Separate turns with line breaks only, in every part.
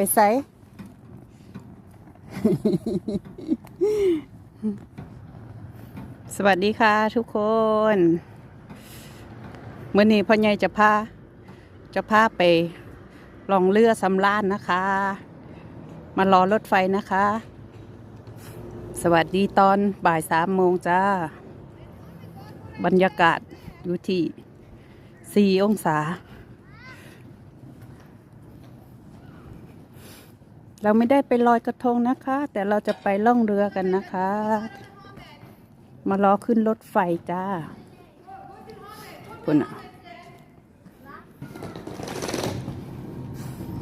ไปใส่ สวัสดีค่ะทุกคนเมื่อนี้พ่อใหญ่จะพา จะพาไปลองเรือสำราญนะคะ มารอรถไฟนะคะ สวัสดีตอนบ่ายสามโมงจ้า บรรยากาศอยู่ที่สี่องศา เราไม่ได้ไปลอยกระทงนะคะ แต่เราจะไปล่องเรือกันนะคะ มารอขึ้นรถไฟจ้าคุณอะ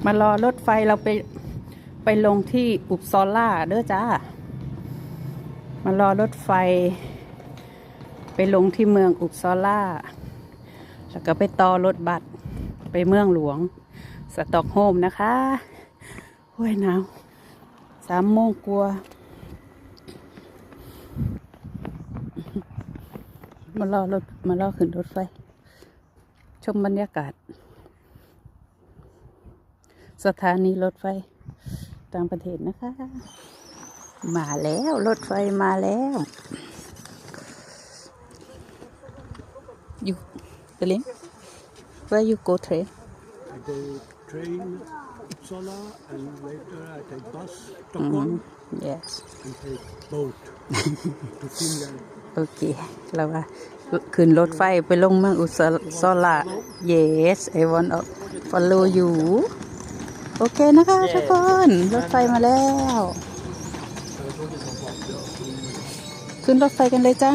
มารอรถไฟเราไปไปลงที่อุบซอล่าเด้อจ้า มารอรถไฟ ไปลงที่เมืองอุบซอล่า แล้วก็ไปต่อรถบัสไปเมืองหลวง สตอกโฮมนะคะ โอ้ยหนาวสามโมงกลัวมารอรถมารอขึ้นรถไฟ ชมบรรยากาศ สถานีรถไฟต่างประเทศนะคะ มาแล้วรถไฟมาแล้วอยู่เบลิน where you go train
I go train Uppsala and later I take bus Stockholm
yes
and take boat to Finland.
โอเคเราว่าขึ้นรถไฟไปลงเมืองอุสซอลา yes I want to follow you โอเคนะคะทุกคนรถไฟมาแล้ว ขึ้นรถไฟกันเลยจ้า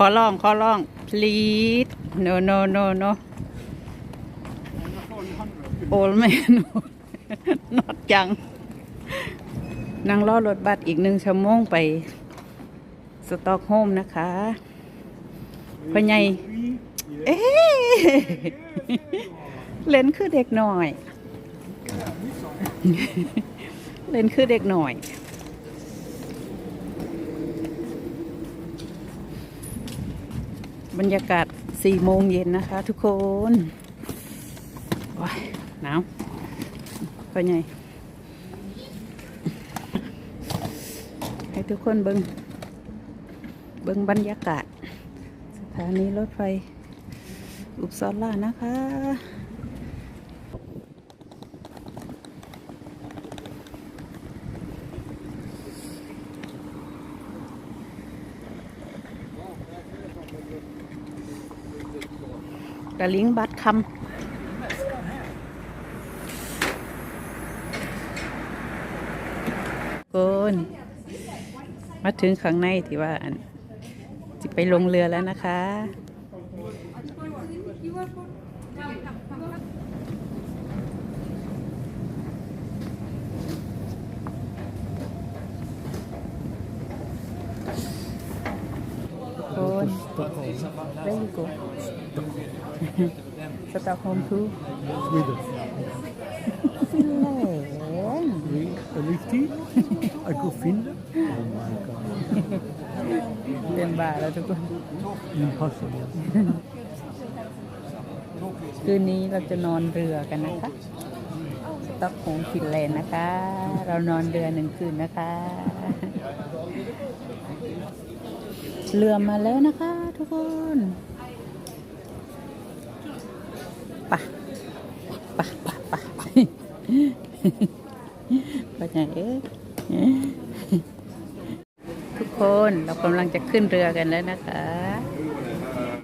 ขอร้องขอร้อง please no no no no old man not ยังนั่งรอรถบัสอีกหนึ่งชั่วโมงไป สต็อกโฮมนะคะพ่อใหญ่เอ๊เล่นคือเด็กหน่อย เล่นคือเด็กหน่อย บรรยากาศสี่โมงเย็นนะคะ ทุกคนว้ายหนาวก็ไงให้ทุกคนเบิงเบิงบรรยากาศ สถานีรถไฟอุบซอล่านะคะ กระลิงบัดคำกุนมาถึงข้างในที่ว่าจะไปลงเรือแล้วนะคะกุน There you go. Stockholm too.
Sweden.
Finland.
We a lifty. I go Finland. Oh my god.
เรียนบ่าแล้วทุกคน
Impossible.
คืนนี้เราจะนอนเรือกันนะคะสต็อกโฮล์มฟินแลนด์นะคะ เรานอนเรือหนึ่งคืนนะคะ เรือมาแล้วนะคะทุกคนไปะปะปะปะปะไหนเอ๊ะทุกคนเรากำลังจะขึ้นเรือกันแล้วนะคะ